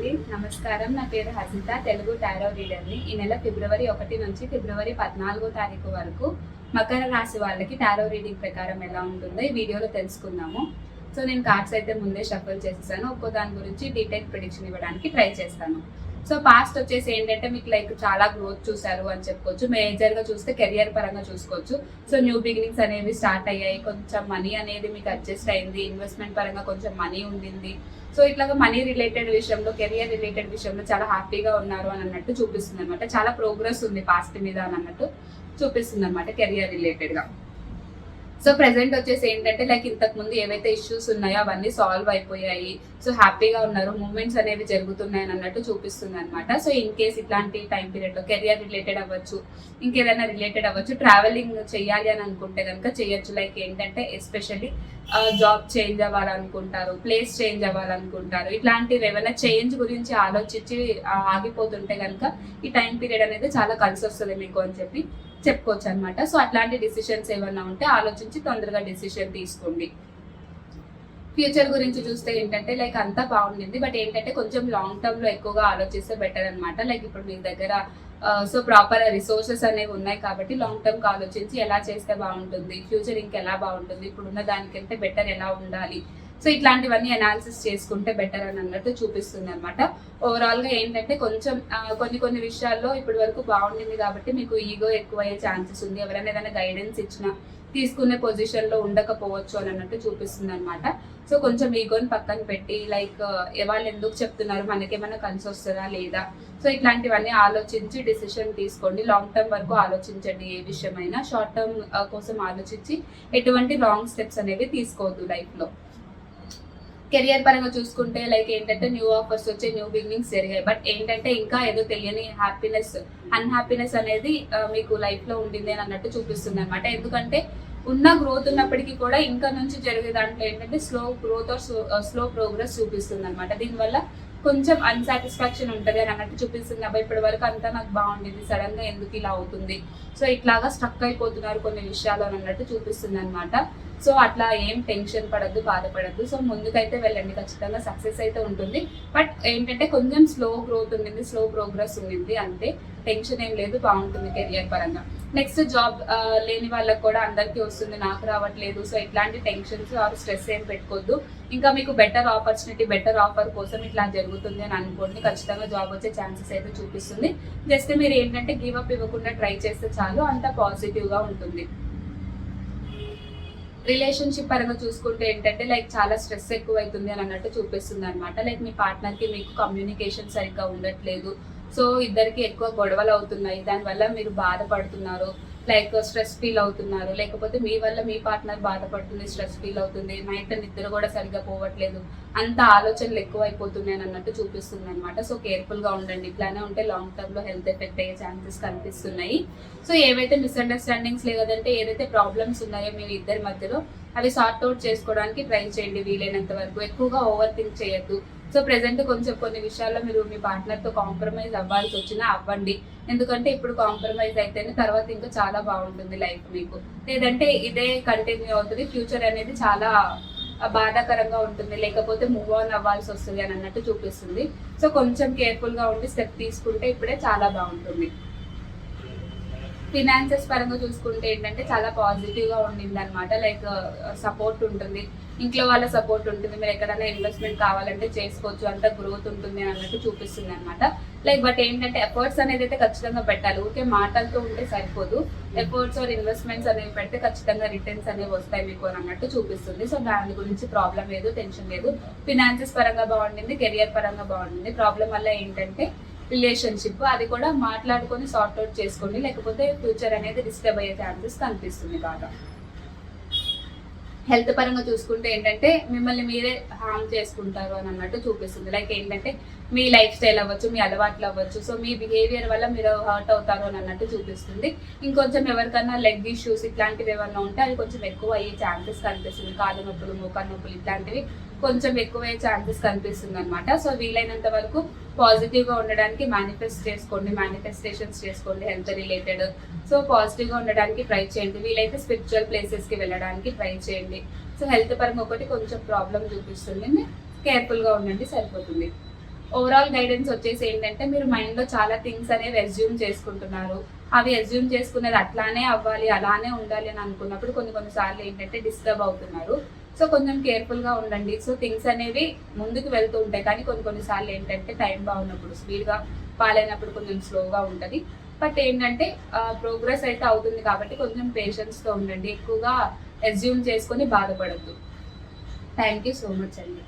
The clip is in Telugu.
అండి. నమస్కారం. నా పేరు హసిత. తెలుగు టారో రీడర్ని. ఈ నెల ఫిబ్రవరి ఒకటి నుంచి ఫిబ్రవరి పద్నాలుగో తారీఖు వరకు మకర రాశి వాళ్ళకి టారో రీడింగ్ ప్రకారం ఎలా ఉంటుందో ఈ వీడియోలో తెలుసుకుందాము. సో నేను కార్డ్స్ అయితే ముందే షఫల్ చేసేసాను. ఒక్కో దాని గురించి డీటెయిల్ ప్రిడిక్షన్ ఇవ్వడానికి ట్రై చేస్తాను. సో పాస్ట్ వచ్చేసి ఏంటంటే మీకు లైక్ చాలా గ్రోత్ చూసారు అని చెప్పుకోవచ్చు. మేజర్గా చూస్తే కెరియర్ పరంగా చూసుకోవచ్చు. సో న్యూ బిగినింగ్స్ అనేవి స్టార్ట్ అయ్యాయి. కొంచెం మనీ అనేది మీకు అడ్జస్ట్ అయింది. ఇన్వెస్ట్మెంట్ పరంగా కొంచెం మనీ ఉండింది. సో ఇట్లాగా మనీ రిలేటెడ్ విషయంలో కెరియర్ రిలేటెడ్ విషయంలో చాలా హ్యాపీగా ఉన్నారు అని అన్నట్టు చూపిస్తుంది అనమాట చాలా ప్రోగ్రెస్ ఉంది పాస్ట్ మీద అని అన్నట్టు చూపిస్తుంది అనమాట కెరియర్ రిలేటెడ్గా. సో ప్రెసెంట్ వచ్చేసి ఏంటంటే లైక్ ఇంతకు ముందు ఏవైతే ఇష్యూస్ ఉన్నాయో అవన్నీ సాల్వ్ అయిపోయాయి. సో హ్యాపీగా ఉన్నారు. మూమెంట్స్ అనేవి జరుగుతున్నాయి అని అన్నట్టు చూపిస్తుంది అనమాట సో ఇన్ కేస్ ఇట్లాంటి టైం పీరియడ్లో కెరియర్ రిలేటెడ్ అవ్వచ్చు ఇంకేదైనా రిలేటెడ్ అవ్వచ్చు ట్రావెలింగ్ చేయాలి అని అనుకుంటే కనుక చేయొచ్చు. లైక్ ఏంటంటే ఎస్పెషల్లీ జాబ్ చేంజ్ అవ్వాలనుకుంటారు ప్లేస్ చేంజ్ అవ్వాలనుకుంటారు. ఇట్లాంటివి ఏమైనా చేంజ్ గురించి ఆలోచించి ఆగిపోతుంటే కనుక ఈ టైం పీరియడ్ అనేది చాలా కలిసి వస్తుంది మీకు అని చెప్పి చెప్పుకోవచ్చు అనమాట సో అట్లాంటి డిసిషన్స్ ఏమన్నా ఉంటే ఆలోచించి తొందరగా డిసిషన్ తీసుకోండి. ఫ్యూచర్ గురించి చూస్తే ఏంటంటే లైక్ అంతా బాగుండింది. బట్ ఏంటంటే కొంచెం లాంగ్ టర్మ్లో ఎక్కువగా ఆలోచిస్తే బెటర్ అనమాట లైక్ ఇప్పుడు మీ దగ్గర సో ప్రాపర్ రిసోర్సెస్ అనేవి ఉన్నాయి కాబట్టి లాంగ్ టర్మ్ ఆలోచించి ఎలా చేస్తే బాగుంటుంది? ఫ్యూచర్ ఇంకెలా బాగుంటుంది? ఇప్పుడున్న దానికంటే బెటర్ ఎలా ఉండాలి? సో ఇట్లాంటివన్నీ అనాలిసిస్ చేసుకుంటే బెటర్ అని అన్నట్టు చూపిస్తుంది అనమాట ఓవరాల్గా ఏంటంటే కొంచెం కొన్ని కొన్ని విషయాల్లో ఇప్పటి వరకు బాగుండింది కాబట్టి మీకు ఈగో ఎక్కువ అయ్యే ఛాన్సెస్ ఉంది. ఎవరైనా ఏదైనా గైడెన్స్ ఇచ్చినా తీసుకునే పొజిషన్లో ఉండకపోవచ్చు అని అన్నట్టు చూపిస్తుంది అనమాట సో కొంచెం ఈగోని పక్కన పెట్టి లైక్ వాళ్ళు ఎందుకు చెప్తున్నారు? మనకేమైనా కలిసి వస్తుందా? లేదా? సో ఇట్లాంటివన్నీ ఆలోచించి డిసిషన్ తీసుకోండి. లాంగ్ టర్మ్ వరకు ఆలోచించండి ఏ విషయమైనా. షార్ట్ టర్మ్ కోసం ఆలోచించి ఎటువంటి లాంగ్ స్టెప్స్ అనేవి తీసుకోవద్దు లైఫ్లో. కెరియర్ పరంగా చూసుకుంటే లైక్ ఏంటంటే న్యూ ఆఫర్స్ వచ్చే న్యూ బిగినింగ్స్ జరిగాయి. బట్ ఏంటంటే ఇంకా ఏదో తెలియని హ్యాపీనెస్ అన్హ్యాపీనెస్ అనేది మీకు లైఫ్లో ఉండింది అని అన్నట్టు చూపిస్తుంది అనమాట ఎందుకంటే ఉన్న గ్రోత్ ఉన్నప్పటికీ కూడా ఇంకా నుంచి జరిగే దాంట్లో ఏంటంటే slow growth or slow progress చూపిస్తుంది అనమాట దీనివల్ల కొంచెం అన్సాటిస్ఫాక్షన్ ఉంటుంది అని అన్నట్టు చూపిస్తుంది. అబ్బాయి ఇప్పటి వరకు అంతా నాకు బాగుండేది. సడన్గా ఎందుకు ఇలా అవుతుంది? సో ఇట్లాగా స్ట్రక్ అయిపోతున్నారు కొన్ని విషయాలు అని అన్నట్టు చూపిస్తుంది అనమాట సో అట్లా ఏం టెన్షన్ పడద్దు బాధపడద్దు. సో ముందుకైతే వెళ్ళండి. ఖచ్చితంగా సక్సెస్ అయితే ఉంటుంది. బట్ ఏంటంటే కొంచెం స్లో గ్రోత్ ఉండింది స్లో ప్రోగ్రెస్ ఉండింది అంతే టెన్షన్ ఏం లేదు బాగుంటుంది కెరియర్ పరంగా. నెక్స్ట్ జాబ్ లేని వాళ్ళకి కూడా అందరికీ వస్తుంది. నాకు రావట్లేదు. సో ఇట్లాంటి టెన్షన్స్ ఆర్ స్ట్రెస్ ఏం పెట్టుకోవద్దు ఇంకా మీకు బెటర్ ఆపర్చునిటీ బెటర్ ఆఫర్ కోసం ఇట్లా జరుగుతుంది అని అనుకోండి. ఖచ్చితంగా జాబ్ వచ్చే ఛాన్సెస్ అయితే చూపిస్తుంది. జస్ట్ మీరు ఏంటంటే గివ్ అప్ ఇవ్వకుండా ట్రై చేస్తే చాలు. అంత పాజిటివ్గా ఉంటుంది. రిలేషన్షిప్ పరంగా చూసుకుంటే ఏంటంటే లైక్ చాలా స్ట్రెస్ ఎక్కువ అవుతుంది అని అన్నట్టు చూపిస్తుంది అనమాట లైక్ మీ పార్ట్నర్కి మీకు కమ్యూనికేషన్ సరిగ్గా ఉండట్లేదు. సో ఇద్దరికి ఎక్కువ గొడవలు అవుతున్నాయి. దానివల్ల మీరు బాధపడుతున్నారు. లైక్ స్ట్రెస్ ఫీల్ అవుతున్నారు. లేకపోతే మీ వల్ల మీ పార్ట్నర్ బాధపడుతుంది స్ట్రెస్ ఫీల్ అవుతుంది. నైట్ నిద్ర కూడా సరిగ్గా పోవట్లేదు. అంత ఆలోచనలు ఎక్కువ అయిపోతున్నాయి అని అన్నట్టు చూపిస్తుంది అనమాట సో కేర్ఫుల్గా ఉండండి. ఇట్లానే ఉంటే లాంగ్ టర్మ్లో హెల్త్ ఎఫెక్ట్ అయ్యే ఛాన్సెస్ కనిపిస్తున్నాయి. సో ఏవైతే మిస్అండర్స్టాండింగ్స్ లేదంటే ఏదైతే ప్రాబ్లమ్స్ ఉన్నాయో మీ ఇద్దరి మధ్యలో అవి సార్ట్ అవుట్ చేసుకోవడానికి ట్రై చేయండి వీలైనంత వరకు. ఎక్కువగా ఓవర్ థింక్ చేయొద్దు. సో ప్రెసెంట్ కొంచెం కొన్ని విషయాల్లో మీరు మీ పార్ట్నర్తో కాంప్రమైజ్ అవ్వాల్సి వచ్చినా అవ్వండి. ఎందుకంటే ఇప్పుడు కాంప్రమైజ్ అయితేనే తర్వాత ఇంకా చాలా బాగుంటుంది లైఫ్ మీకు. లేదంటే ఇదే కంటిన్యూ అవుతుంది. ఫ్యూచర్ అనేది చాలా బాధాకరంగా ఉంటుంది. లేకపోతే మూవ్ ఆన్ అవ్వాల్సి వస్తుంది అని అన్నట్టు చూపిస్తుంది. సో కొంచెం కేర్ఫుల్గా ఉండి స్టెప్ తీసుకుంటే ఇప్పుడే చాలా బాగుంటుంది. ఫినాన్సెస్ పరంగా చూసుకుంటే ఏంటంటే చాలా పాజిటివ్గా ఉండింది అనమాట లైక్ సపోర్ట్ uh, ఉంటుంది. ఇంట్లో వాళ్ళ సపోర్ట్ ఉంటుంది. మీరు ఎక్కడైనా ఇన్వెస్ట్మెంట్ కావాలంటే చేసుకోవచ్చు. అంత గ్రోత్ ఉంటుంది అని అన్నట్టు చూపిస్తుంది అనమాట లైక్ బట్ ఏంటంటే ఎఫర్ట్స్ అనేది అయితే ఖచ్చితంగా పెట్టాలి. ఊరికే మాటలతో ఉంటే సరిపోదు. ఎఫర్ట్స్ ఆర్ ఇన్వెస్ట్మెంట్స్ అనేవి పెడితే ఖచ్చితంగా రిటర్న్స్ అనేవి వస్తాయి మీకు అని అన్నట్టు చూపిస్తుంది. సో దాని గురించి ప్రాబ్లం లేదు టెన్షన్ లేదు. ఫినాన్సెస్ పరంగా బాగుండింది కెరియర్ పరంగా బాగుండింది. ప్రాబ్లం వల్ల ఏంటంటే రిలేషన్షిప్ అది కూడా మాట్లాడుకొని సార్ట్ అవుట్ చేసుకోండి. లేకపోతే ఫ్యూచర్ అనేది డిస్టర్బ్ అయ్యే ఛాన్సెస్ కనిపిస్తుంది బాగా. హెల్త్ పరంగా చూసుకుంటే ఏంటంటే మిమ్మల్ని మీరే హామ్ చేసుకుంటారు అని అన్నట్టు చూపిస్తుంది. లైక్ ఏంటంటే మీ లైఫ్ స్టైల్ అవ్వచ్చు మీ అలవాట్లు అవ్వచ్చు. సో మీ బిహేవియర్ వల్ల మీరు హర్ట్ అవుతారు అని అన్నట్టు చూపిస్తుంది. ఇంకొంచెం ఎవరికన్నా లెగ్ ఇష్యూస్ ఇట్లాంటివి ఏమన్నా ఉంటే అది కొంచెం ఎక్కువ అయ్యే ఛాన్సెస్ కనిపిస్తుంది. కాలు నొప్పులు మోకాలు నొప్పులు ఇట్లాంటివి కొంచెం ఎక్కువ ఛాన్సెస్ కనిపిస్తుంది అనమాట సో వీలైనంత వరకు పాజిటివ్గా ఉండడానికి మేనిఫెస్ట్ చేసుకోండి మేనిఫెస్టేషన్స్ చేసుకోండి హెల్త్ రిలేటెడ్ సో పాజిటివ్గా ఉండడానికి ట్రై చేయండి. వీలైతే స్పిరిచువల్ ప్లేసెస్కి వెళ్ళడానికి ట్రై చేయండి. సో హెల్త్ పరంగా ఒకటి కొంచెం ప్రాబ్లం చూపిస్తుంది. కేర్ఫుల్గా ఉండండి సరిపోతుంది. ఓవరాల్ గైడెన్స్ వచ్చేసి ఏంటంటే మీరు మైండ్లో చాలా థింగ్స్ అనేవి ఎస్యూమ్ చేసుకుంటున్నారు. అవి ఎస్యూమ్ చేసుకునేది అట్లానే అవ్వాలి అలానే ఉండాలి అని అనుకున్నప్పుడు కొన్ని కొన్నిసార్లు ఏంటంటే డిస్టర్బ్ అవుతున్నారు. సో కొంచెం కేర్ఫుల్గా ఉండండి. సో థింగ్స్ అనేవి ముందుకు వెళ్తూ ఉంటాయి. కానీ కొన్ని కొన్నిసార్లు ఏంటంటే టైం బాగున్నప్పుడు స్పీడ్గా పాలైనప్పుడు కొంచెం స్లోగా ఉంటుంది. బట్ ఏంటంటే ప్రోగ్రెస్ అయితే అవుతుంది కాబట్టి కొంచెం పేషెన్స్తో ఉండండి. ఎక్కువగా ఎస్యూమ్ చేసుకొని బాధపడద్దు. థ్యాంక్ యూ సో మచ్ అండి.